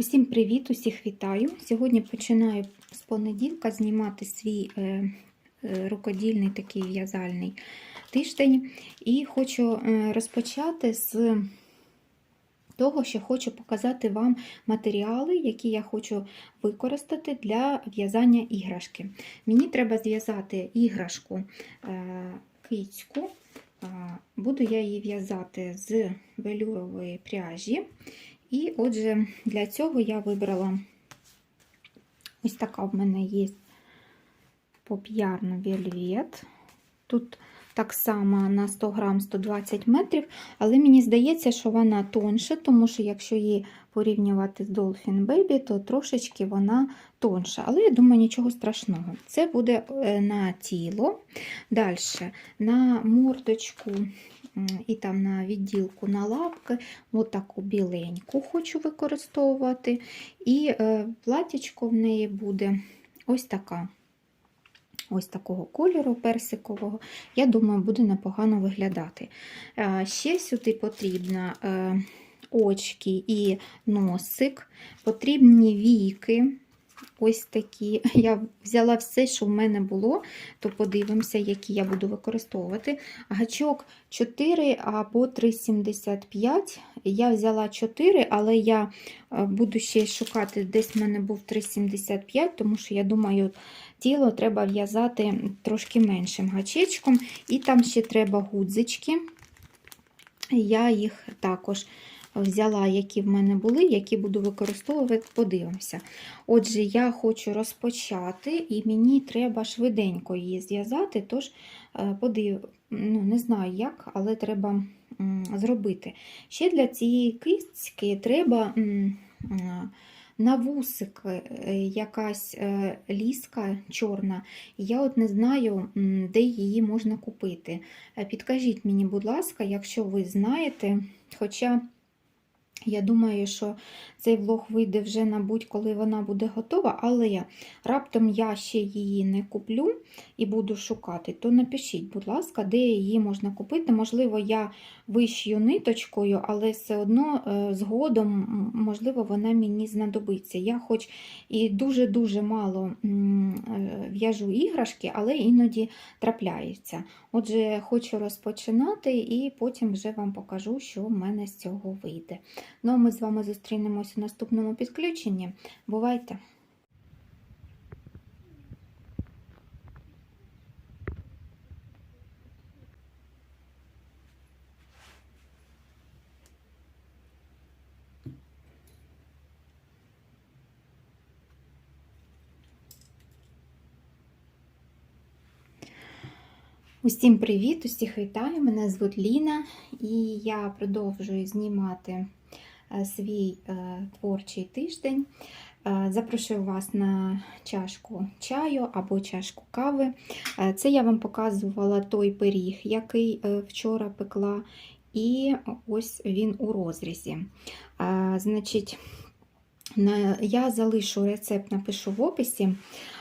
Усім привіт, усіх вітаю. Сьогодні починаю з понеділка знімати свій е, е, рукодільний такий в'язальний тиждень. І хочу е, розпочати з того, що хочу показати вам матеріали, які я хочу використати для в'язання іграшки. Мені треба зв'язати іграшку кицьку. Буду я її в'язати з велюрової пряжі. І отже, для цього я вибрала ось така в мене є поп'ярна вельвет. Тут так само на 100 грам 120 метрів, але мені здається, що вона тонша, тому що якщо її порівнювати з Dolphin Baby, то трошечки вона тонша. Але я думаю, нічого страшного. Це буде е, на тіло. Далі на мордочку і там на відділку на лапки, отаку біленьку хочу використовувати. І е, платічко в неї буде ось така. Ось такого кольору персикового, я думаю, буде непогано виглядати. Е, Ще сюди потрібно е, очки і носик, потрібні віки. Ось такі. Я взяла все, що в мене було, то подивимося, які я буду використовувати. Гачок 4 або 3,75. Я взяла 4, але я е, буду ще шукати, десь в мене був 3,75, тому що я думаю, тіло треба в'язати трошки меншим гачечком. І там ще треба гудзички. Я їх також взяла, які в мене були, які буду використовувати, подивимося. Отже, я хочу розпочати, і мені треба швиденько її зв'язати, тож подив... ну, не знаю як, але треба зробити. Ще для цієї кистки треба на вусик е, якась е, ліска чорна, я от не знаю, де її можна купити. Е, підкажіть мені, будь ласка, якщо ви знаєте, хоча. Я думаю, що цей влог вийде вже, мабуть, коли вона буде готова, але раптом я ще її не куплю і буду шукати, то напишіть, будь ласка, де її можна купити. Можливо, я вишью ниточкою, але все одно е, згодом, можливо, вона мені знадобиться. Я хоч і дуже-дуже мало е, в'яжу іграшки, але іноді трапляється. Отже, хочу розпочинати і потім вже вам покажу, що в мене з цього вийде. Ну, а ми з вами зустрінемося в наступному підключенні. Бувайте! Усім привіт! Усіх вітаю! Мене звуть Ліна, і я продовжую знімати свій е, творчий тиждень. Е, запрошую вас на чашку чаю або чашку кави. Це я вам показувала той пиріг, який вчора пекла, і ось він у розрізі. Значить, я залишу рецепт, напишу в описі.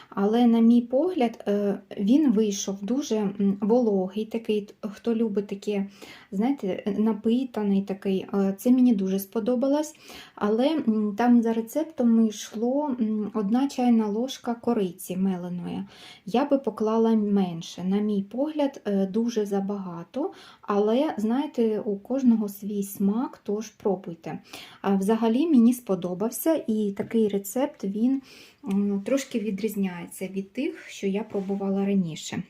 Але, на мій погляд, е, він вийшов дуже вологий, такий, хто любить таке, знаєте, напитаний такий. Е, це мені дуже сподобалось. Але там за рецептом йшло одна чайна ложка кориці меленої. Я би поклала менше. На мій погляд, е, дуже забагато. Але, знаєте, у кожного свій смак, тож пробуйте. Взагалі мені сподобався, і такий рецепт він трошки відрізняється від тих, що я пробувала раніше.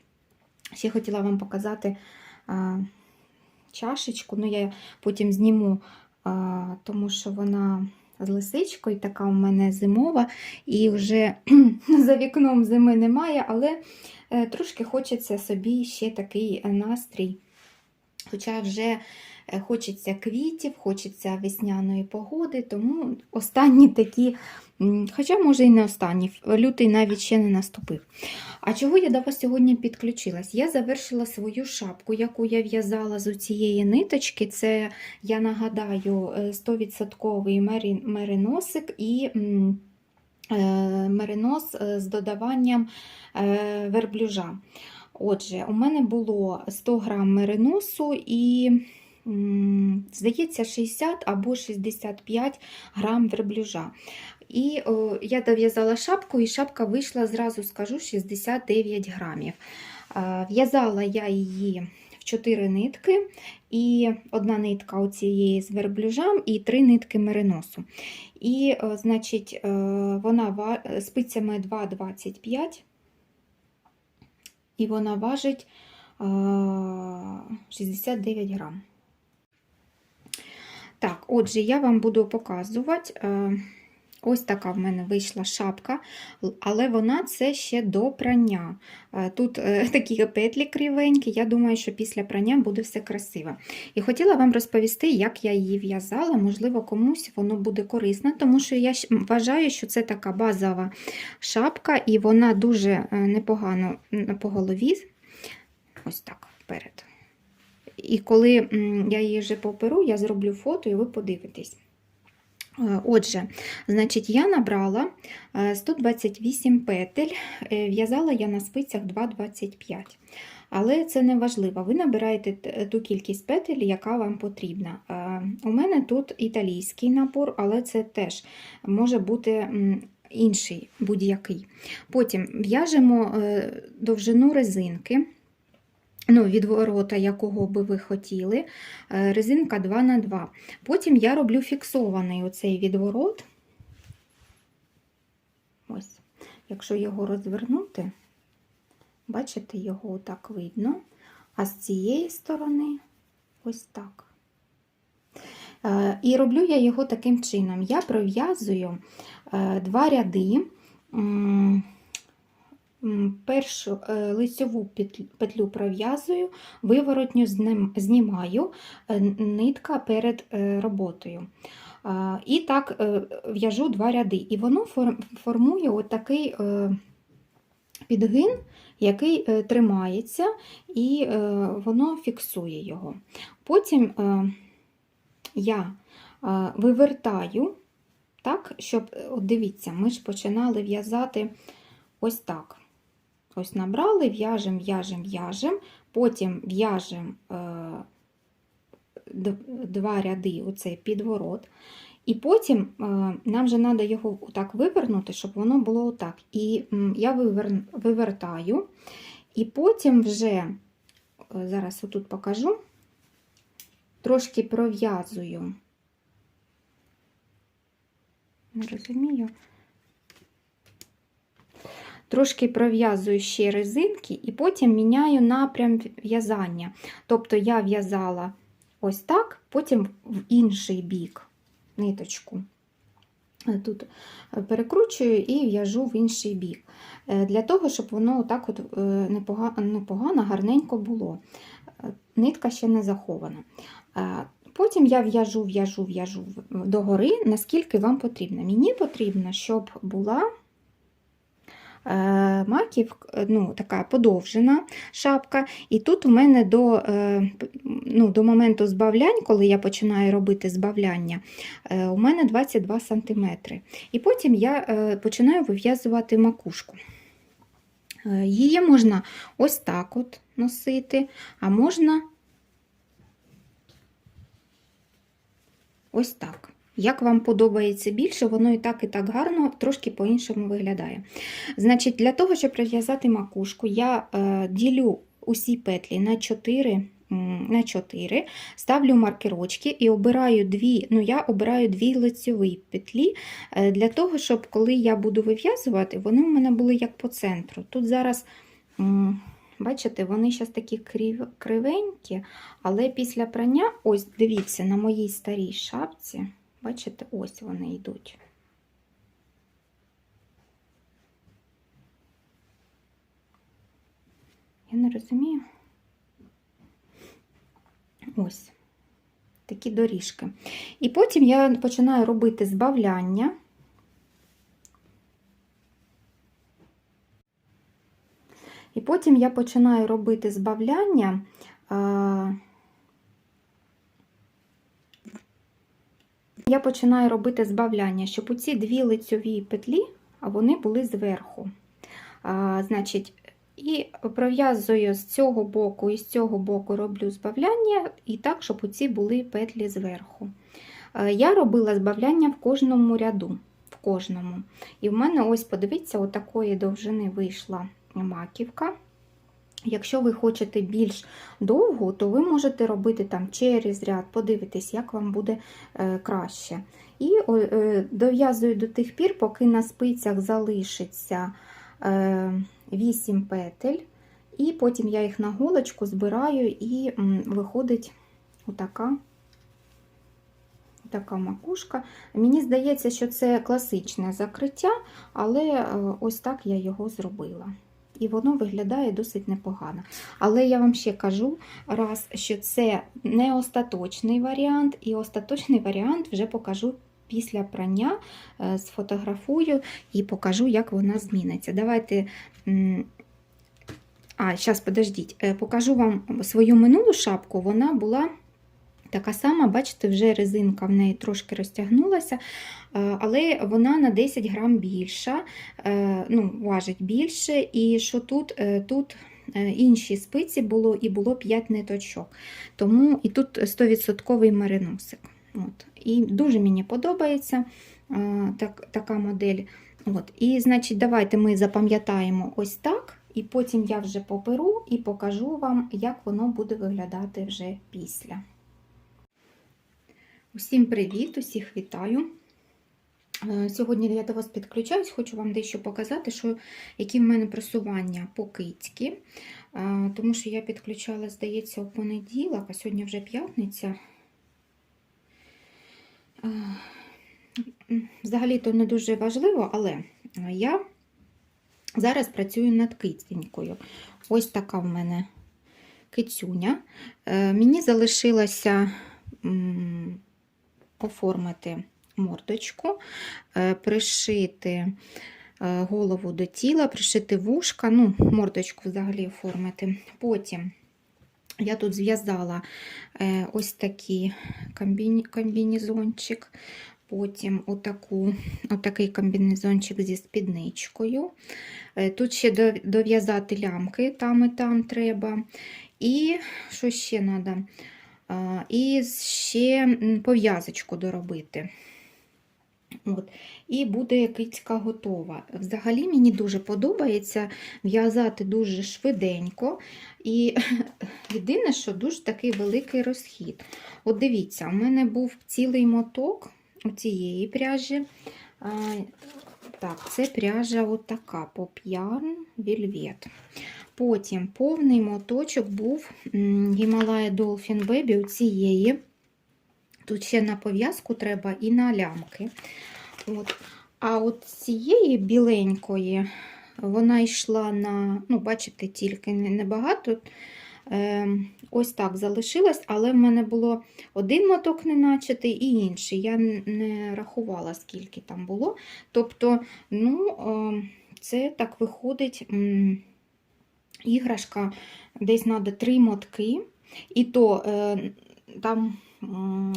Ще хотіла вам показати а, чашечку, ну я потім зніму, а, тому що вона з лисичкою, така у мене зимова, і вже за вікном зими немає, але е, трошки хочеться собі ще такий настрій. Хоча вже е, хочеться квітів, хочеться весняної погоди, тому останні такі Хоча, може, і не останній, лютий навіть ще не наступив. А чого я до вас сьогодні підключилась? Я завершила свою шапку, яку я в'язала з цієї ниточки. Це, я нагадаю, 100% е, мериносик і е, меринос е, з додаванням верблюжа. Отже, у мене було 100 грам мериносу і здається, 60 або 65 грам верблюжа. І о, я дов'язала шапку, і шапка вийшла, зразу скажу, 69 грамів. Е, В'язала я її в 4 нитки, і одна нитка оцієї з верблюжам, і три нитки мериносу. І, е, значить, е, вона спицями 2,25, і вона важить е, 69 грам. Так, отже, я вам буду показувати. е, Ось така в мене вийшла шапка, але вона це ще до прання. Е, Тут е, такі петлі кривенькі, я думаю, що після прання буде все красиво. І хотіла вам розповісти, як я її в'язала. Можливо, комусь воно буде корисно, тому що я вважаю, що це така базова шапка, і вона дуже непогано по голові. Ось так вперед. І коли я її вже поперу, я зроблю фото і ви подивитесь. Е, Отже, значить, я набрала е, 128 петель, е, в'язала я на спицях 2,25. Але це не важливо. Ви набираєте ту кількість петель, яка вам потрібна. Е, У мене тут італійський набор, але це теж може бути інший будь-який. Потім в'яжемо е, довжину резинки. Ну, від якого би ви хотіли, е, резинка 2 на 2 Потім я роблю фіксований оцей відворот. Ось, якщо його розвернути, бачите, його так видно. А з цієї сторони ось так. Е, І роблю я його таким чином. Я пров'язую е, два ряди. Першу е, лицьову петлю- пров'язую, виворотню знімаю, е, нитка перед е, роботою. І так в'яжу два ряди. І воно формує отакий підгин, який тримається, і воно фіксує його. Потім я вивертаю, так, щоб, от дивіться, ми ж починали в'язати ось так. Ось набрали, в'яжем, в'яжем, в'яжем, потім в'яжем е, два ряди, оцей підворот. І потім е, нам же треба його так вивернути, щоб воно було отак. І я вивер... вивертаю, і потім вже, е, зараз отут покажу, трошки пров'язую. Не розумію. Трошки пров'язую ще резинки і потім міняю напрям в'язання. Тобто я в'язала ось так, потім в інший бік ниточку. Е, Тут е, перекручую і в'яжу в інший бік. Е, Для того, щоб воно отак от непогано, гарненько було. Нитка ще не захована. Потім я в'яжу, в'яжу, в'яжу догори, наскільки вам потрібно. Мені потрібно, щоб була маків, е, ну, така подовжена шапка. І тут у мене до, е, ну, до моменту збавлянь, коли я починаю робити збавляння, е, у мене 22 см. І потім я е, починаю вив'язувати макушку. Е, Її можна ось так от носити, а можна ось так. Як вам подобається більше, воно і так, і так гарно, трошки по-іншому виглядає. Значить, для того, щоб прив'язати макушку, я е, ділю усі петлі на 4, на 4, ставлю маркерочки і обираю дві, ну я обираю дві лицьові петлі е, для того, щоб коли я буду вив'язувати, вони у мене були як по центру. Тут зараз, бачите, вони зараз такі крив, кривенькі, але після прання, ось дивіться, на моїй старій шапці, бачите, ось вони йдуть. Я не розумію. Ось такі доріжки. І потім я починаю робити збавляння. І потім я починаю робити збавляння. Я починаю робити збавляння, щоб оці дві лицьові петлі, вони були зверху. А, Значить, І пров'язую з цього боку і з цього боку роблю збавляння, і так, щоб оці були петлі зверху. Е, Я робила збавляння в кожному ряду. В кожному. І в мене ось, подивіться, отакої довжини вийшла маківка. Якщо ви хочете більш довгу, то ви можете робити там через ряд, подивитись, як вам буде е, краще. І е, дов'язую до тих пір, поки на спицях залишиться е, 8 петель, і потім я їх на голочку збираю і виходить отака, така макушка. Мені здається, що це класичне закриття, але е, ось так я його зробила. І воно виглядає досить непогано. Але я вам ще кажу раз, що це не остаточний варіант, і остаточний варіант вже покажу після прання, е, сфотографую і покажу, як вона зміниться. Давайте. А, зараз подождіть, Е, покажу вам свою минулу шапку. Вона була така сама, бачите, вже резинка в неї трошки розтягнулася, е, але вона на 10 грам більша, е, ну, важить більше. І що тут? Е, Тут інші спиці було і було 5 ниточок. Тому і тут 100% мериносик. От. І дуже мені подобається так, така модель. От. І, значить, давайте ми запам'ятаємо ось так, і потім я вже поперу і покажу вам, як воно буде виглядати вже після. Усім привіт, усіх вітаю. Е, Сьогодні я до вас підключаюсь, хочу вам дещо показати, що, які в мене просування по кицьки. Е, Тому що я підключала, здається, у понеділок, а сьогодні вже п'ятниця. Е, Взагалі то не дуже важливо, але я зараз працюю над киценькою. Ось така в мене кицюня. Мені залишилося м, оформити мордочку, е, пришити е, голову до тіла, пришити вушка, ну, мордочку взагалі оформити. Потім я тут зв'язала е, ось такий комбіні- комбінезончик, потім отаку, отакий комбінезончик зі спідничкою. Тут ще дов'язати лямки, там і там треба. І що ще треба? І ще пов'язочку доробити. От. І буде кицька готова. Взагалі мені дуже подобається в'язати дуже швиденько. І єдине, що дуже такий великий розхід. От дивіться, у мене був цілий моток цієї пряжі. А, Так, це пряжа отака Popyarn Velvet. Потім повний моточок був Himalaya Dolphin Baby у цієї. Тут ще на пов'язку треба і на лямки. От. А от цієї біленької вона йшла на, ну, бачите, тільки небагато. Е, ось так залишилась, але в мене було один моток не начатий і інший. Я не рахувала, скільки там було. Тобто, ну, е, це так виходить. Іграшка десь треба три мотки, і то е, там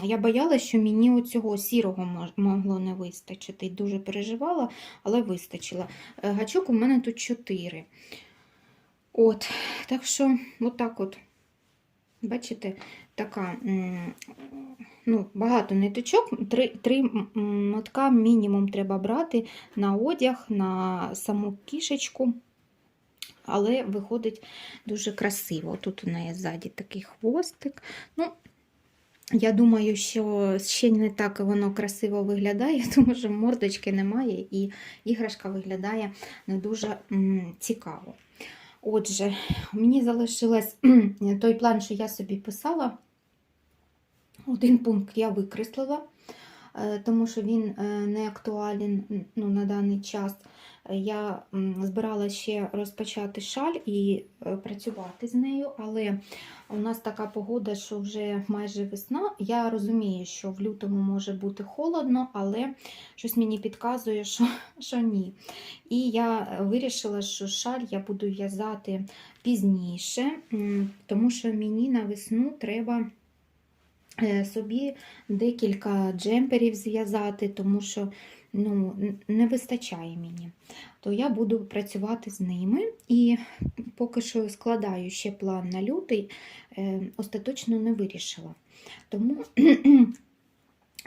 я боялася, що мені оцього сірого могло не вистачити. Дуже переживала, але вистачило. Е, Гачок у мене тут 4. От, так що, отак от, бачите, така, ну, багато ниточок, три, три мотка мінімум треба брати на одяг, на саму кішечку. Але виходить дуже красиво. Тут у неї ззаді такий хвостик. Ну, я думаю, що ще не так воно красиво виглядає, тому що мордочки немає, і іграшка виглядає не дуже цікаво. Отже, мені залишилось той план, що я собі писала. Один пункт я викреслила, тому що він е, не актуален ну, на даний час. Е, Я збирала ще розпочати шаль і е, працювати з нею, але у нас така погода, що вже майже весна. Я розумію, що в лютому може бути холодно, але щось мені підказує, що, що ні. І я вирішила, що шаль я буду в'язати пізніше, тому що мені на весну треба е, собі декілька джемперів зв'язати, тому що ну, не вистачає мені. То я буду працювати з ними і поки що складаю ще план на лютий, е, остаточно не вирішила. Тому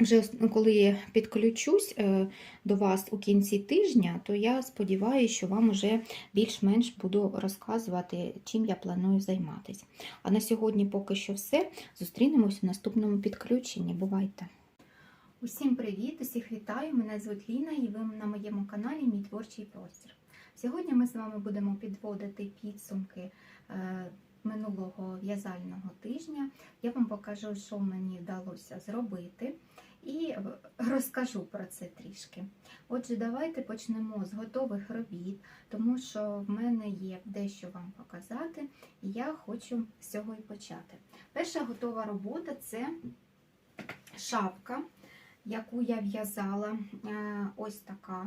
вже коли підключусь е, до вас у кінці тижня, то я сподіваюся, що вам вже більш-менш буду розказувати, чим я планую займатися. А на сьогодні поки що все. Зустрінемось у наступному підключенні. Бувайте! Усім привіт! Усіх вітаю! Мене звуть Ліна і ви на моєму каналі Мій творчий простір. Сьогодні ми з вами будемо підводити підсумки е, минулого в'язального тижня. Я вам покажу, що мені вдалося зробити, і розкажу про це трішки. Отже, давайте почнемо з готових робіт, тому що в мене є дещо вам показати, і я хочу з цього і почати. Перша готова робота це шапка, яку я в'язала е, ось така.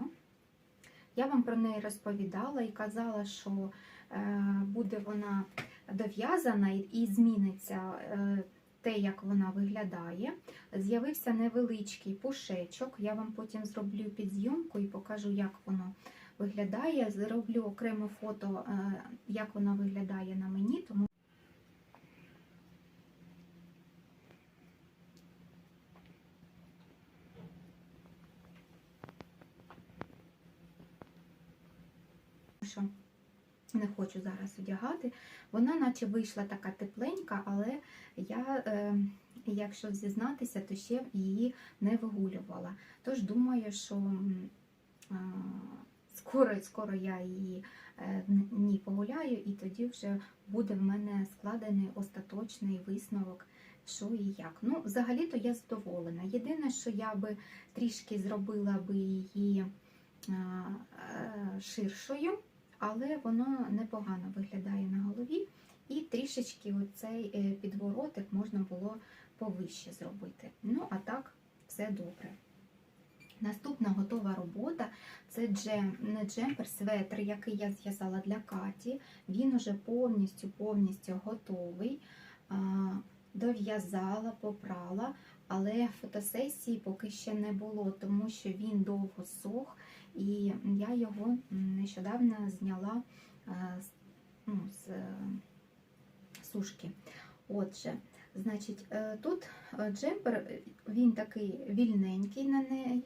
Я вам про неї розповідала і казала, що е, буде вона дов'язана і- і зміниться е, те, як вона виглядає. З'явився невеличкий пушечок. Я вам потім зроблю підзйомку і покажу, як воно виглядає. Зроблю окреме фото, е, як воно виглядає на мені, тому що не хочу зараз одягати. Вона наче вийшла така тепленька, але я, е, якщо зізнатися, то ще її не вигулювала. Тож думаю, що скоро, скоро я її е, н- ні погуляю, і тоді вже буде в мене складений остаточний висновок. Що і як. Ну, взагалі-то я задоволена. Єдине, що я би трішки зробила би її е, ширшою, але воно непогано виглядає на голові. І трішечки оцей е, підворотик можна було повище зробити. Ну, а так, все добре. Наступна готова робота це джем, не джемпер, светр, який я зв'язала для Каті. Він уже повністю повністю готовий. Дов'язала, попрала, але фотосесії поки ще не було, тому що він довго сох, і я його нещодавно зняла е, ну, з е, сушки. Отже, значить, е, тут джемпер, він такий вільненький на неї,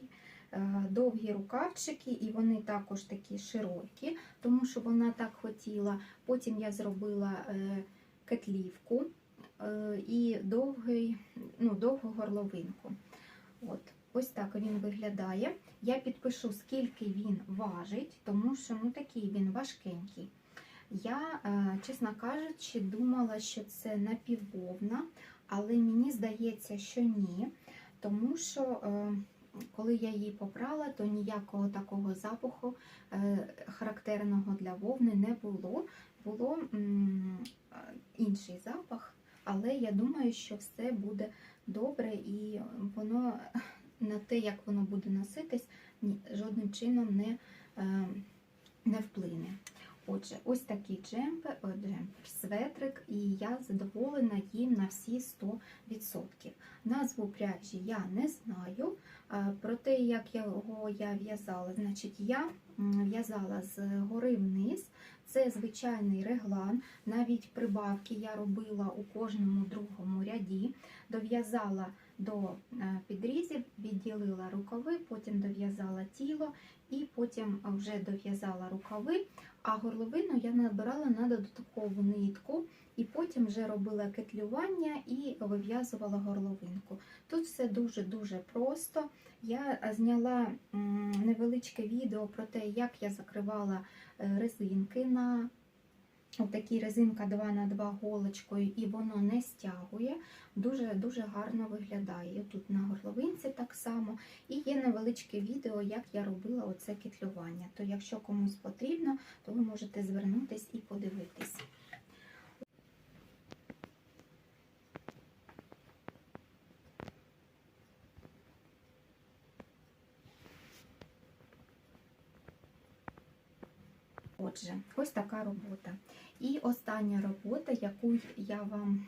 довгі рукавчики, і вони також такі широкі, тому що вона так хотіла. Потім я зробила кетлівку і довгий, ну, довгу горловинку. От. Ось так він виглядає. Я підпишу, скільки він важить, тому що ну, такий він важкенький. Я, е, чесно кажучи, думала, що це напіввовна, але мені здається, що ні. Тому що, е, коли я її попрала, то ніякого такого запаху е, характерного для вовни не було. Було е, інший запах, але я думаю, що все буде добре і воно на те, як воно буде носитись, жодним чином не, е, не вплине. Отже, ось такий джемпер, о, джемпер, светрик, і я задоволена їм на всі 100%. Назву пряжі я не знаю. Е, Про те, як його я в'язала, значить, я в'язала з гори вниз. Це звичайний реглан. Навіть прибавки я робила у кожному другому ряді. Дов'язала до е, підрізів, відділила рукави, потім дов'язала тіло і потім вже дов'язала рукави, а горловину я набирала на додаткову нитку і потім вже робила кетлювання і вив'язувала горловинку. Тут все дуже-дуже просто. Я зняла невеличке відео про те, як я закривала резинки на такій резинка 2 на 2 голочкою, і воно не стягує, дуже дуже гарно виглядає. Тут на горловинці так само. І є невеличке відео, як я робила оце кітлювання. То якщо комусь потрібно, то ви можете звернутись і подивитись. От. Отже, ось така робота. І остання робота, яку я вам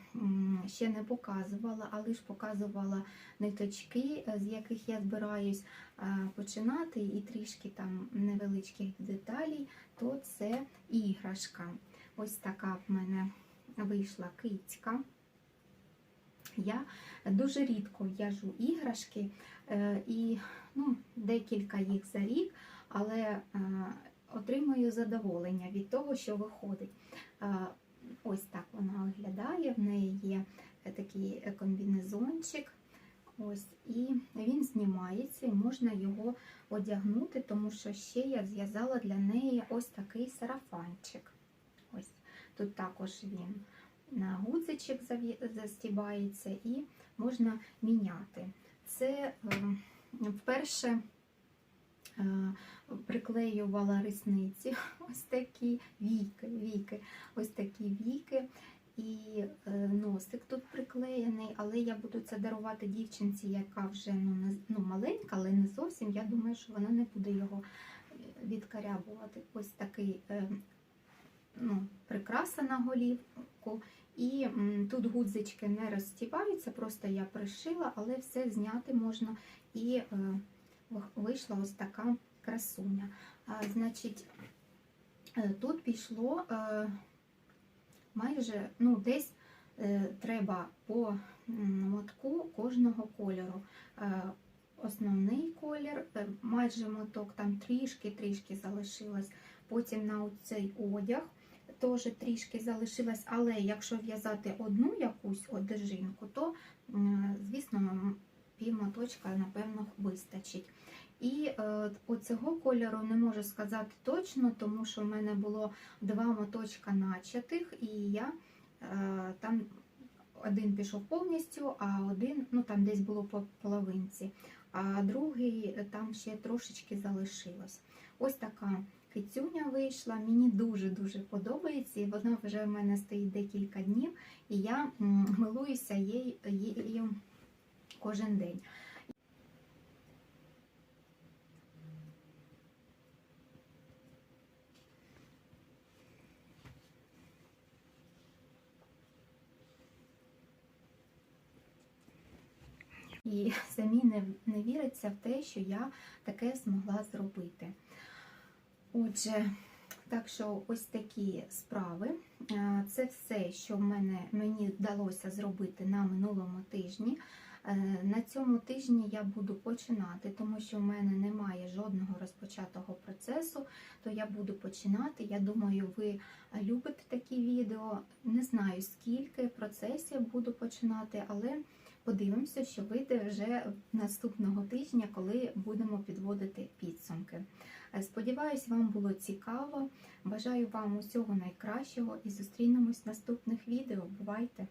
ще не показувала, але ж показувала ниточки, е, з яких я збираюсь е, починати, і трішки там невеличких деталей, то це іграшка. Ось така в мене вийшла кицька. Я дуже рідко в'яжу іграшки е, і ну, декілька їх за рік, але отримую задоволення від того, що виходить. Е, Ось так вона виглядає. В неї є такий е, комбінезончик. Ось, і він знімається і можна його одягнути, тому що ще я зв'язала для неї ось такий сарафанчик. Ось тут також він на гудзичок застібається і можна міняти. Це е, вперше е, приклеювала рисниці, ось такі війки, війки, ось такі війки. І е, носик тут приклеєний, але я буду це дарувати дівчинці, яка вже ну, не, ну, маленька, але не зовсім. Я думаю, що вона не буде його е, відкарябувати. Ось такий е, ну, прикраса на голівку. І тут гудзички не розстібаються, просто я пришила, але все зняти можна. І е, вийшла ось така красуня. Значить, е, тут пішло е, майже ну, десь е, треба по мотку кожного кольору. Основний колір, майже моток, там трішки-трішки залишилось. Потім на цей одяг теж трішки залишилось, але якщо в'язати одну якусь одежинку, то, звісно, м, пів моточка, напевно, вистачить. І е, оцього кольору не можу сказати точно, тому що в мене було два моточка начатих, і я е, там один пішов повністю, а один, ну там десь було по половинці, а другий е, там ще трошечки залишилось. Ось така кицюня вийшла. Мені дуже-дуже подобається, і вона вже в мене стоїть декілька днів, і я милуюся її кожен день. І самі не, не віриться в те, що я таке змогла зробити. Отже, так що ось такі справи. Е, Це все, що в мене, мені вдалося зробити на минулому тижні. Е, На цьому тижні я буду починати, тому що в мене немає жодного розпочатого процесу, то я буду починати. Я думаю, ви любите такі відео. Не знаю, скільки процесів буду починати, але подивимося, що вийде вже наступного тижня, коли будемо підводити підсумки. Е, Сподіваюсь, вам було цікаво. Бажаю вам усього найкращого і зустрінемось в наступних відео. Бувайте!